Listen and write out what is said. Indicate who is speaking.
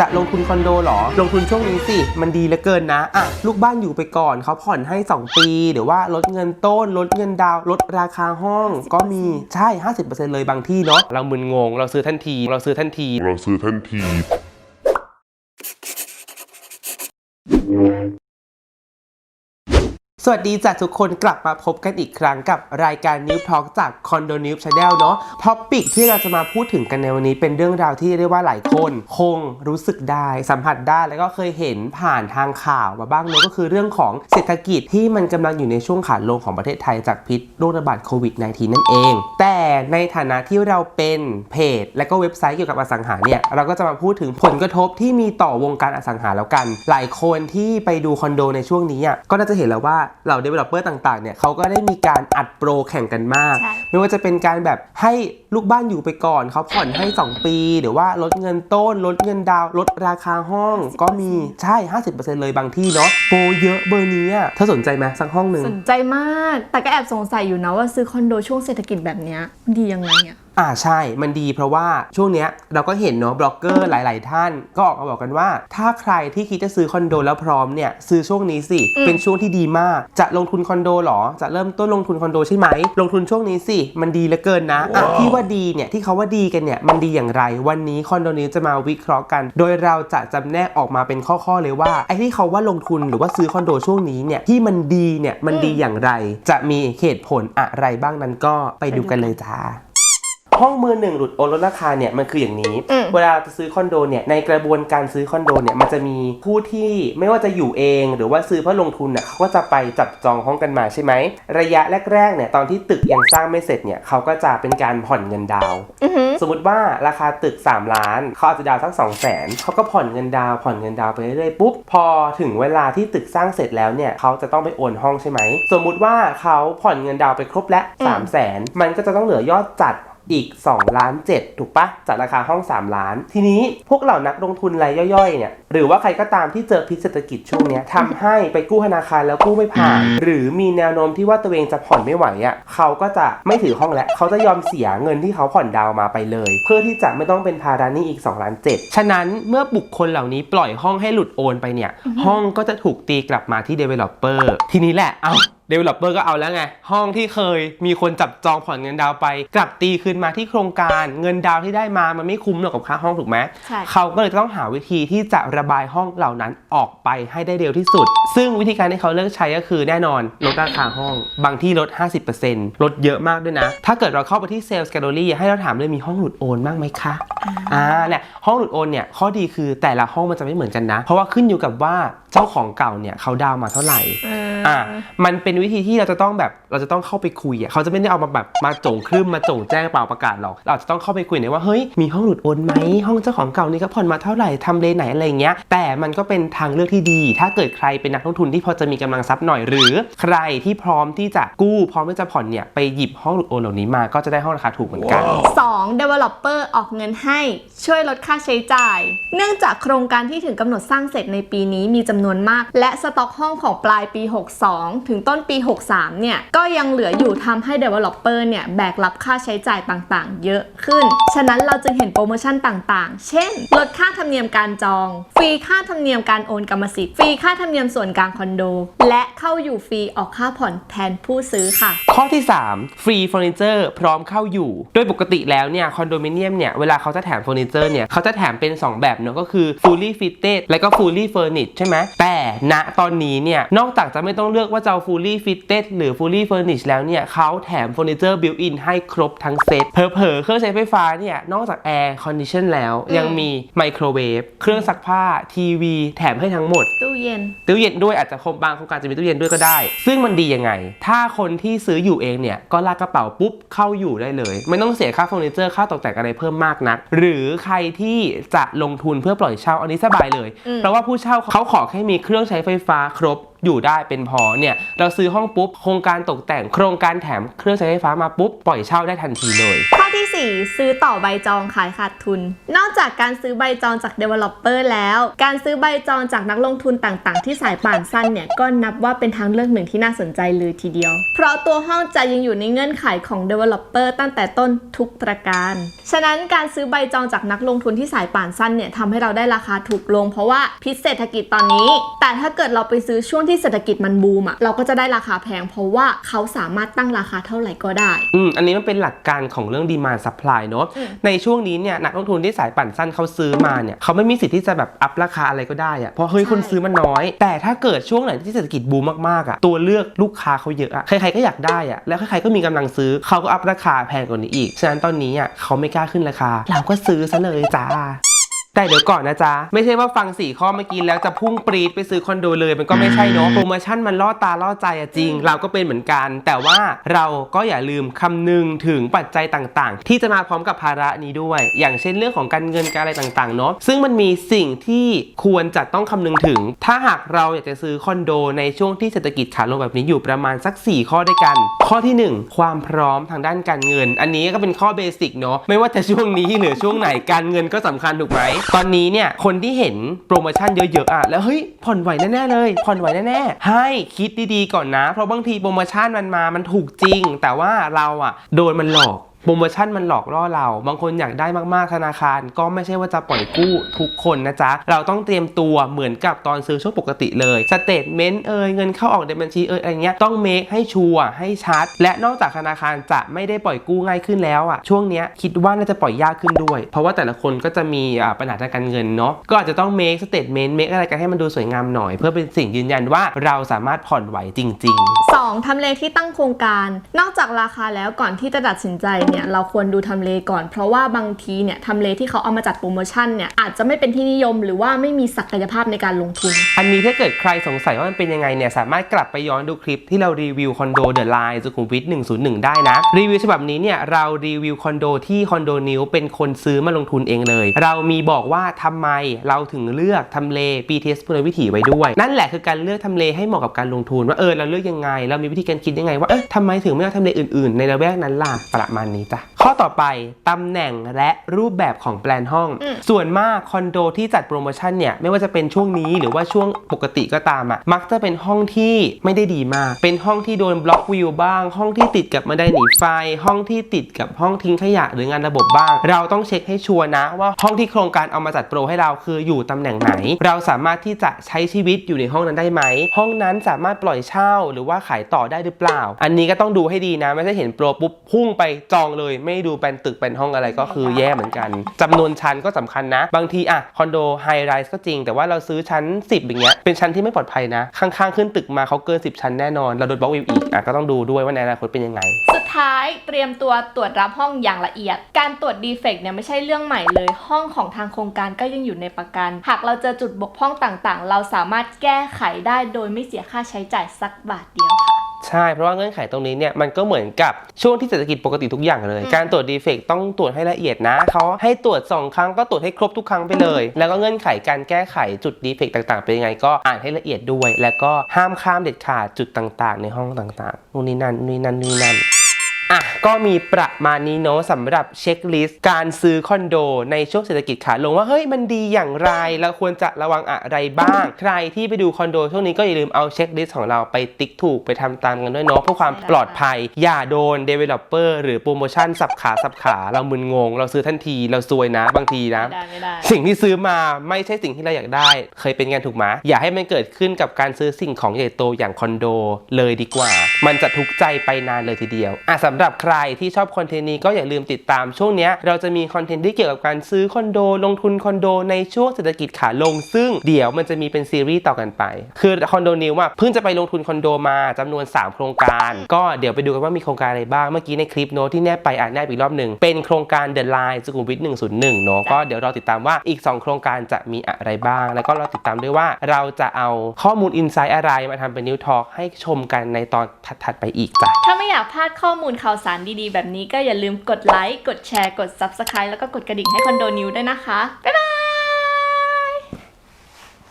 Speaker 1: จะลงทุนคอนโดเหรอ ลงทุนช่วงนี้สิ มันดีเหลือเกินนะ อะ ลูกบ้านอยู่ไปก่อนเขาผ่อนให้ 2 ปี หรือว่าลดเงินต้น ลดเงินดาวน์ลดราคาห้องก็มีใช่ 50%เลยบางที่เนาะ เรามึนงง เราซื้อทันที เราซื้อทันที
Speaker 2: เราซื้อทันที
Speaker 1: สวัสดีจากทุกคนกลับมาพบกันอีกครั้งกับรายการ New Talk จาก Condo New Channel เนาะท็อปิกที่เราจะมาพูดถึงกันในวันนี้เป็นเรื่องราวที่เรียกว่าหลายคน คงรู้สึกได้ สัมผัสได้แล้วก็เคยเห็นผ่านทางข่าวมาบ้างเนาะก็คือเรื่องของเศรษฐกิจที่มันกำลังอยู่ในช่วงขาลงของประเทศไทยจากพิษโรคระบาดโควิด -19 นั่นเอง แต่ในฐานะที่เราเป็นเพจ และก็เว็บไซต์เกี่ยวกับอสังหาเนี่ยเราก็จะมาพูดถึงผลกระทบที่มีต่อวงการอสังหาแล้วกัน หลายคนที่ไปดูคอนโดในช่วงนี้อะก็น่าจะเห็นแล้วว่าเหล่า developer ต่างๆเนี่ยเขาก็ได้มีการอัดโปรแข่งกันมาก
Speaker 3: ใช่
Speaker 1: ไม่ว่าจะเป็นการแบบให้ลูกบ้านอยู่ไปก่อนเขาผ่อนให้ 2 ปี หรือว่าลดเงินต้น ลดเงินดาวน์ลดราคาห้องก็มีใช่ 50%เลยบางที่เนาะโปรเยอะเบอร์นี้อะเธอสนใจไหมสักห้องหนึ่ง
Speaker 3: สนใจมาก แต่ก็แอบสงสัยอยู่นะว่าซื้อคอนโดช่วงเศรษฐกิจแบบเนี้ยมันดียังไงอะ
Speaker 1: อ่าใช่มันดีเพราะว่าช่วงเนี้ยเราก็เห็นเนาะบล็อกเกอร์หลาย ๆ ท่านก็ออกมาบอกกันว่า ถ้าใครที่คิดจะซื้อคอนโดแล้วพร้อมเนี่ยซื้อช่วงนี้สิเป็นช่วงที่ดีมาก จะลงทุนคอนโดเหรอ จะเริ่มต้นลงทุนคอนโดใช่ไหม ลงทุนช่วงนี้สิ มันดีเหลือเกินนะอะที่ว่าดีเนี่ยที่เขาว่าดีกันเนี่ยมันดีอย่างไร วันนี้คอนโดนี้จะมาวิเคราะห์กัน โดยเราจะจำแนกออกมาเป็นข้อ ๆ เลยว่าไอ้ที่เขาว่าลงทุนหรือว่าซื้อคอนโดช่วงนี้เนี่ยที่มันดีเนี่ยมันดีอย่างไร จะมีเหตุผลอะไรบ้างนั้นก็ไปดูกันเลยจ้า ห้องมือหนึ่งหลุดโอนลดราคาเนี่ยมันคืออย่างนี้
Speaker 3: อืม
Speaker 1: เวลาจะซื้อคอนโดเนี่ยในกระบวนการซื้อคอนโดเนี่ยมันจะมีผู้ที่ไม่ว่าจะอยู่เอง หรือว่าซื้อเพื่อลงทุนเนี่ยเขาก็จะไปจับจองห้องกันมาใช่ไหมระยะแรกๆเนี่ยตอนที่ตึกยังสร้างไม่เสร็จเนี่ยเขาก็จะเป็นการผ่อนเงินดาวน์
Speaker 3: อือหือ
Speaker 1: สมมติว่าราคาตึก 3 ล้าน เขาอาจจะดาวน์สัก 2 0 0 0 0นเขาก็ผ่อนเงินดาวน์ผ่อนเงินดาวน์ไปเรื่อยๆปุ๊บ พอถึงเวลาที่ตึกสร้างเสร็จแล้วเนี่ย เขาจะต้องไปโอนห้องใช่ไหม สมมุติว่าเขาผ่อนเงินดาวน์ไปครบแล้ว
Speaker 3: อืม
Speaker 1: 3 0 0 0 0นมันก็จะต้องเหลือยอดจัด อีก2ล้าน7ถูกปะจากราคาห้อง 3 ล้าน ทีนี้พวกเหล่านักลงทุนรายย่อยๆเนี่ยหรือว่าใครก็ตามที่เจอพิษเศรษฐกิจช่วงเนี้ยทำให้ไปกู้ธนาคารแล้วกู้ไม่ผ่าน หรือมีแนวโน้มที่ว่าตัวเองจะผ่อนไม่ไหวอะ่ะเขาก็จะไม่ถือห้องแล้วเขาจะยอมเสียเงินที่เขาผ่อนดาวน์มาไปเลย เพื่อที่จะไม่ต้องเป็นภาระหนี้อีก2ล้าน7ฉะนั้นเมื่อบุคคลเหล่านี้ปล่อยห้องให้หลุดโอนไปเนี่ยห้องก็จะถูกตีกลับมาที่ developer ทีนี้แหละเอา developer ก็เอาแล้วไง ห้องที่เคยมีคนจับจองผ่อนเงินดาวน์ไป กลับตีคืนมาที่โครงการเงินดาวน์ที่ได้มามันไม่คุ้มหรอกกับค่าห้องถูกไหม
Speaker 3: ใช่
Speaker 1: เขาก็เลยต้องหาวิธีที่จะระบายห้องเหล่านั้นออกไปให้ได้เร็วที่สุด ซึ่งวิธีการที่เขาเลือกใช้ก็คือแน่นอนลดราคาห้อง บางที่ลด 50%ลดเยอะมากด้วยนะ ถ้าเกิดเราเข้าไปที่ Sales Gallery ให้เราถามเลยมีห้องหลุดโอนบ้างไหมคะอ่าเนี่ยห้องหลุดโอนเนี่ยข้อดีคือแต่ละห้องมันจะไม่เหมือนกันนะ เพราะว่าขึ้นอยู่กับว่าเจ้าของเก่าเนี่ยเขาดาวน์มาเท่าไหร่ อะมันเป็นวิธีที่เราจะต้องแบบเราจะต้องเข้าไปคุยอะเขาจะไม่ได้เอามาแบบมาโจงครึ่มมาโจงแจ้งเปล่าประกาศหรอก เราจะต้องเข้าไปคุยหน่อยว่าเฮ้ยมีห้องหลุดโอนไหมห้องเจ้าของเก่านี่ก็ผ่อนมาเท่าไหร่ทำเลไหนอะไรอย่างเงี้ย แต่มันก็เป็นทางเลือกที่ดี ถ้าเกิดใครเป็นนักลงทุนที่พอจะมีกำลังทรัพย์หน่อยหรือ ใครที่พร้อมที่จะกู้พร้อมที่จะผ่อนเนี่ยไปหยิบห้องหลุดโอนเหล่านี้มาก็จะได้ห้องราคาถูกเหมือนกัน
Speaker 3: 2 developer ออกเงินให้ช่วยลดค่าใช้จ่าย เนื่องจากโครงการที่ถึงกำหนดสร้างเสร็จในปีนี้มีจำนวนมาก และสต็อกห้องของปลายปี62 ถึงต้นปี 63 เนี่ย ก็ยังเหลืออยู่ทำให้ developer เนี่ย แบกรับค่าใช้จ่ายต่างๆ เยอะขึ้น ฉะนั้นเราจึงเห็นโปรโมชั่นต่างๆ เช่น ลดค่าธรรมเนียมการจอง ฟรีค่าธรรมเนียมการโอนกรรมสิทธิ์ ฟรีค่าธรรมเนียมส่วนกลางคอนโด และเข้าอยู่ฟรีออกค่าผ่อนแทนผู้ซื้อค่ะ
Speaker 1: ข้อที่ 3 ฟรีเฟอร์นิเจอร์พร้อมเข้าอยู่ โดยปกติแล้วเนี่ยคอนโดมิเนียมเนี่ยเวลาเขาจะแถมเฟอร์นิเจอร์เนี่ยเขาจะแถมเป็น 2 แบบเนอะก็คือ fully fitted และก็ fully furnished ใช่ไหมแต่ณตอนนี้เนี่ยนอกจากจะไม่ต้องเลือกว่าจะเอา fully fitted หรือ fully furnished แล้วเนี่ยเขาแถมเฟอร์นิเจอร์ built in ให้ครบทั้งเซ็ตเผลอๆเครื่องใช้ไฟฟ้าเนี่ยนอกจากแอร์คอนดิชันแล้ว ยังมีไมโครเวฟเครื่องซักผ้าทีวีแถมให้ทั้งหมด
Speaker 3: ตู้เย็น
Speaker 1: ตู้เย็นด้วยอาจจะคมบางโครงการจะมีตู้เย็นด้วยก็ได้ ซึ่งมันดียังไง ถ้าคนที่ซื้ออยู่เองเนี่ยก็ลากกระเป๋าปุ๊บเข้าอยู่ได้เลย ไม่ต้องเสียค่าเฟอร์นิเจอร์ค่าตกแต่งอะไรเพิ่มมากนัก หรือใครที่จะลงทุนเพื่อปล่อยเช่าอันนี้สบายเลย
Speaker 3: อืม
Speaker 1: เพราะว่าผู้เช่าเขาขอแค่มีเครื่องใช้ไฟฟ้าครบ อยู่ได้เป็นพอเนี่ยเราซื้อห้องปุ๊บโครงการตกแต่งโครงการแถมเครื่องใช้ไฟฟ้ามาปุ๊บปล่อยเช่าได้ทันทีเลย
Speaker 3: 4 ซื้อต่อใบจองขายขาดทุน นอกจากการซื้อใบจองจาก Developer แล้ว การซื้อใบจองจากนักลงทุนต่างๆ ที่สายป่านสั้นเนี่ยก็นับว่าเป็นทางเลือกหนึ่งที่น่าสนใจเลยทีเดียว เพราะตัวห้องจะยังอยู่ในเงื่อนไขของ Developer ตั้งแต่ต้นทุกประการ ฉะนั้นการซื้อใบจองจากนักลงทุนที่สายป่านสั้นเนี่ยทำให้เราได้ราคาถูกลง เพราะว่าพิษเศรษฐกิจตอนนี้ แต่ถ้าเกิดเราไปซื้อช่วงที่เศรษฐกิจมันบูมอะเราก็จะได้ราคาแพงเพราะว่าเขาสามารถตั้งราคาเท่าไหร่ก็ได้
Speaker 1: อืม อันนี้มันเป็นหลักการของเรื่องดีมาซัพพลายเนอะ
Speaker 3: อืม
Speaker 1: ในช่วงนี้เนี่ยนักลงทุนที่สายปั่นสั้นเขาซื้อมาเนี่ยเขาไม่มีสิทธิ์ที่จะแบบอัพราคาอะไรก็ได้อะเพราะเฮ้ย
Speaker 3: ใช่
Speaker 1: คนซื้อมันน้อย แต่ถ้าเกิดช่วงไหนที่เศรษฐกิจบูมมากๆอะตัวเลือกลูกค้าเขาเยอะอะใครๆก็อยากได้อะแล้วใครๆก็มีกำลังซื้อเขาก็อัพราคาแพงกว่านี้อีกฉะนั้นตอนนี้อะเขาไม่กล้าขึ้นราคา เราก็ซื้อซะเลยจ้า แต่เดี๋ยวก่อนนะจ๊ะ ไม่ใช่ว่าฟังสี่ข้อเมื่อกี้แล้วจะพุ่งปรีดไปซื้อคอนโดเลย มันก็ไม่ใช่เนาะโปรโมชั่นมันล่อตาล่อใจอะจริง เราก็เป็นเหมือนกัน แต่ว่าเราก็อย่าลืมคำนึงถึงปัจจัยต่างๆ ที่จะมาพร้อมกับภาระนี้ด้วย อย่างเช่นเรื่องของการเงินการอะไรต่างๆเนาะซึ่งมันมีสิ่งที่ควรจะต้องคำนึงถึง ถ้าหากเราอยากจะซื้อคอนโด ในช่วงที่เศรษฐกิจขาลงแบบนี้อยู่ประมาณสัก 4 ข้อด้วยกัน ข้อทีหนึ่1 ความพร้อมทางด้านการเงิน อันนี้ก็เป็นข้อเบสิกเนาะไม่ว่าจะช่วงนี้หรือช่วงไหนการเงินก็สำคัญถูกไหมตอนนี้เนี่ยคนที่เห็นโปรโมชั่นเยอะๆอะแล้วเฮ้ยผ่อนไหวแน่ๆเลยผ่อนไหวแน่ๆให้คิดดีๆก่อนนะ เพราะบางทีโปรโมชั่นมันมามันถูกจริง แต่ว่าเราอะโดนมันหลอก โปรโมชั่นมันหลอกล่อเรา บางคนอยากได้มากๆธนาคาร ก็ไม่ใช่ว่าจะปล่อยกู้ทุกคนนะจ๊ะ เราต้องเตรียมตัวเหมือนกับตอนซื้อช่วงปกติเลย สเตทเมนต์เอ่ยเงินเข้าออกในบัญชีเอ่ยอะไรเงี้ย ต้องเมคให้ชัวร์ให้ชัด และนอกจากธนาคารจะไม่ได้ปล่อยกู้ง่ายขึ้นแล้วอะ ช่วงเนี้ยคิดว่าน่าจะปล่อยยากขึ้นด้วย เพราะว่าแต่ละคนก็จะมีอ่าปัญหาทางการเงินเนาะ ก็อาจจะต้องเมคสเตทเมนต์เมคอะไรกันให้มันดูสวยงามหน่อย เพื่อเป็นสิ่งยืนยันว่าเราสามารถผ่อนไหวจริง ๆ
Speaker 3: 2. ทำเลที่ตั้งโครงการ นอกจากราคาแล้วก่อนที่จะตัดสินใจเนี่ยเราควรดูทำเลก่อน เพราะว่าบางทีเนี่ยทำเลที่เขาเอามาจัดโปรโมชั่นเนี่ยอาจจะไม่เป็นที่นิยมหรือว่าไม่มีศักยภาพในการลงทุน
Speaker 1: อันนี้ถ้าเกิดใครสงสัยว่ามันเป็นยังไงเนี่ยสามารถกลับไปย้อนดูคลิปที่เรารีวิวคอนโดเดอะไลน์สุขุมวิท101 ได้นะรีวิวฉบับนี้เนี่ยเรารีวิวคอนโดที่คอนโดนิวเป็นคนซื้อมาลงทุนเองเลย เรามีบอกว่าทำไมเราถึงเลือกทำเล BTS พุทธวิถีไว้ด้วย นั่นแหละคือการเลือกทำเลให้เหมาะกับการลงทุนว่าเออเราเลือกยังไงเรามีวิธีการคิดยังไงว่าเอ๊ะทำไมถึงไม่เอาทำเลอื่นๆ ในระแวกนั้นล่ะประมาณนี้จ้ะ ข้อต่อไปตำแหน่งและรูปแบบของแปลนห้อง
Speaker 3: อืม
Speaker 1: ส่วนมากคอนโดที่จัดโปรโมชั่นเนี่ยไม่ว่าจะเป็นช่วงนี้หรือว่าช่วงปกติก็ตามอะ่ะมักจะเป็นห้องที่ไม่ได้ดีมาก เป็นห้องที่โดนบล็อกวิวบ้าง ห้องที่ติดกับบันไดหนีไฟ ห้องที่ติดกับห้องทิ้งขยะหรืองานระบบบ้าง เราต้องเช็คให้ชัวร์นะ ว่าห้องที่โครงการเอามาจัดโปรให้เราคืออยู่ตำแหน่งไหน เราสามารถที่จะใช้ชีวิตอยู่ในห้องนั้นได้ไหมห้องนั้นสามารถปล่อยเช่าหรือว่าขายต่อได้หรือเปล่า อันนี้ก็ต้องดูให้ดีนะ ไม่ใช่เห็นโปรปุ๊บพุ่งไปจองเลยไม่ดูเป็นตึกเป็นห้องอะไรก็คือแย่เหมือนกันจำนวนชั้นก็สำคัญนะ บางทีอะคอนโดไฮไรส์ก็จริง แต่ว่าเราซื้อชั้น 10 อย่างเงี้ยเป็นชั้นที่ไม่ปลอดภัยนะ ข้างๆ ขึ้นตึกมาเขาเกิน 10 ชั้นแน่นอนเราโดนบล็อกวิวอีกอะก็ต้องดูด้วยว่าในอนาคตเป็นยังไง
Speaker 3: สุดท้ายเตรียมตัวตรวจรับห้องอย่างละเอียด การตรวจดีเฟกต์เนี่ยไม่ใช่เรื่องใหม่เลย ห้องของทางโครงการก็ยังอยู่ในประกัน หากเราเจอจุดบกพร่องต่างๆ เราสามารถแก้ไขได้โดยไม่เสียค่าใช้จ่ายสักบาทเดียวค่ะ
Speaker 1: ใช่ เพราะว่าเงื่อนไขตรงนี้เนี่ยมันก็เหมือนกับช่วงที่เศรษฐกิจปกติทุกอย่างเลย
Speaker 3: อืม
Speaker 1: การตรวจดีเฟกต์ต้องตรวจให้ละเอียดนะเขาให้ตรวจ 2 ครั้งก็ตรวจให้ครบทุกครั้งไปเลย แล้วก็เงื่อนไขการแก้ไขจุดดีเฟกต์ต่างๆ เป็นยังไงก็อ่านให้ละเอียดด้วย แล้วก็ห้ามข้ามเด็ดขาดจุดต่าง ๆ ในห้องต่างๆนู่นนี่นั่นนู่นนี่นั่นนู่นนี่นั่น อะก็มีประมาณนี้เนาะสำหรับเช็คลิสต์การซื้อคอนโดในช่วงเศรษฐกิจขาลงว่าเฮ้ยมันดีอย่างไรเราควรจะระวังอะไรบ้าง ใครที่ไปดูคอนโดช่วงนี้ก็อย่าลืมเอาเช็คลิสต์ของเราไปติ๊กถูกไปทำตามกันด้วยเนาะเพื่อความปลอดภัย อย่าโดน Developer หรือโปรโมชั่นสับขาสับขา เรามึนงง เราซื้อทันทีเราซวยนะบางทีนะ
Speaker 3: ไม่ได้ไม่ได้
Speaker 1: สิ่งที่ซื้อมาไม่ใช่สิ่งที่เราอยากได้ เคยเป็นกันถูกไหมอย่าให้มันเกิดขึ้นกับการซื้อสิ่งของใหญ่โตอย่างคอนโดเลยดีกว่า มันจะทุกข์ใจไปนานเลยทีเดียวอะสำหรับหรับใครที่ชอบคอนเทนต์นี้ก็อย่าลืมติดตามช่วงนี้เราจะมีคอนเทนต์ที่เกี่ยวกับการซื้อคอนโด ลงทุนคอนโดในช่วงเศรษฐกิจขาลง ซึ่งเดี๋ยวมันจะมีเป็นซีรีส์ต่อกันไป คือคอนโดนิวอะเพิ่งจะไปลงทุนคอนโดมาจำนวน 3 โครงการ ก็เดี๋ยวไปดูกันว่ามีโครงการอะไรบ้างเมื่อกี้ในคลิปโน้ตที่แนบไปอ่านแนบอีกรอบหนึ่งเป็นโครงการ The Line สุขุมวิท101เนาะก็เดี๋ยวรอติดตามว่าอีก 2 โครงการจะมีอะไรบ้าง แล้วก็รอติดตามด้วยว่าเราจะเอาข้อมูลอินไซต์อะไรมาทำเป็นนิวทอ l k ให้ชมกันในตอนถัดๆไปอีกจ้ะ
Speaker 3: ถ้าไม่อยากพลาดข้อมูลข่าวสารดีๆ แบบนี้ก็อย่าลืมกดไลค์ กดแชร์ กด Subscribe แล้วก็กดกระดิ่งให้คอนโดนิวด้วยนะคะ บ๊ายบาย